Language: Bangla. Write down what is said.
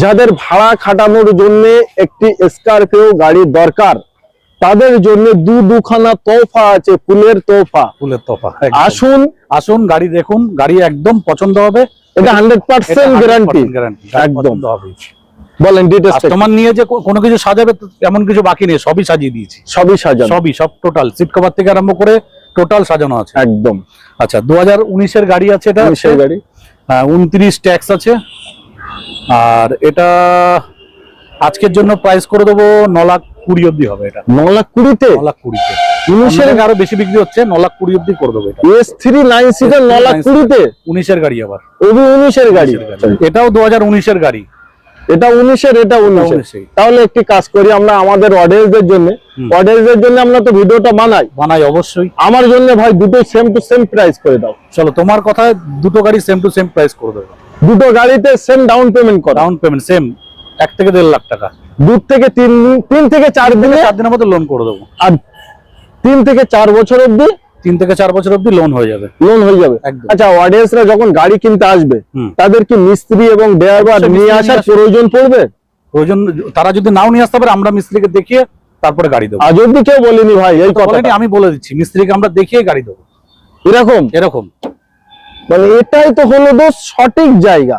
যাদের ভাড়া খাটানোর জন্য একটি স্করপিও গাড়ি দরকার তাদের জন্য দু দুখানা তোফা আছে ফুলের তোফা ফুলের তোফা আসুন। আসুন গাড়ি দেখুন গাড়ি একদম পছন্দ হবে। এটা হান্ড্রেড পার্সেন্ট গ্যারান্টি একদম। বলেন ডিটেলস কাস্টমার নিয়ে যে কোনো কিছু সাজাবে এমন কিছু বাকি নেই সবই সাজিয়ে দিয়েছি। সবই সাজানো। সবই সব টোটাল সিট কভার থেকে আরম্ভ করে টোটাল সাজানো আছে। একদম। আচ্ছা দু হাজার উনিশের গাড়ি আছে এটা। গাড়ি। উনত্রিশ ট্যাক্স আছে। আর এটা আজকের জন্য প্রাইস করে দেবো ন লাখ কুড়ি অব্দি হবে এটা। ন লাখ কুড়িতে ন লাখ কুড়িতে উনিশের আরও বেশি বিক্রি হচ্ছে ন লাখ কুড়ি অব্দি করে দেবো এটা। এস থ্রি নাইন সিটার ন লাখ কুড়িতে উনিশের গাড়ি আবার। উনিশের গাড়ি। এটাও দু হাজার উনিশের গাড়ি। এটা উনিশের এটা উনিশের। তাহলে একটি কাজ করি আমরা আমাদের অডিয়েন্সদের জন্য। অডিয়েন্সদের জন্য আমরা তো ভিডিওটা বানাই। বানাই অবশ্যই। আমার জন্য ভাই দুটো সেম টু সেম প্রাইস করে দাও। চলো তোমার কথায় দুটো গাড়ি সেম টু সেম প্রাইস করে দেবো। দুটো গাড়িতে সেম ডাউন পেমেন্ট করো। ডাউন পেমেন্ট সেম এক থেকে দেড় লাখ টাকা। দু থেকে তিন তিন থেকে চার দিনে চার দিনের মধ্যে লোন করে দেবো। আর তিন থেকে চার বছর অবধি তিন থেকে চার বছর অব্দি লোন হয়ে যাবে। লোন হয়ে যাবে। আচ্ছা অডিয়েন্সরা যখন গাড়ি কিনতে আসবে। তাদের কি মিস্ত্রি এবং ড্রাইভার নিয়ে আসার নিয়ে আসবে। প্রয়োজন পড়বে? প্রয়োজন তারা যদি নাও নিয়ে আসতে পারে আমরা মিস্ত্রিকে দেখিয়ে তারপরে গাড়ি দেবো। আজ অব্দি কেউ বলিনি ভাই এই কথা Already আমি বলে দিচ্ছি মিস্ত্রিকে আমরা দেখিয়ে গাড়ি দেবো। এরকম? এরকম। মানে এটাই তো হলো দোষ সঠিক জায়গা।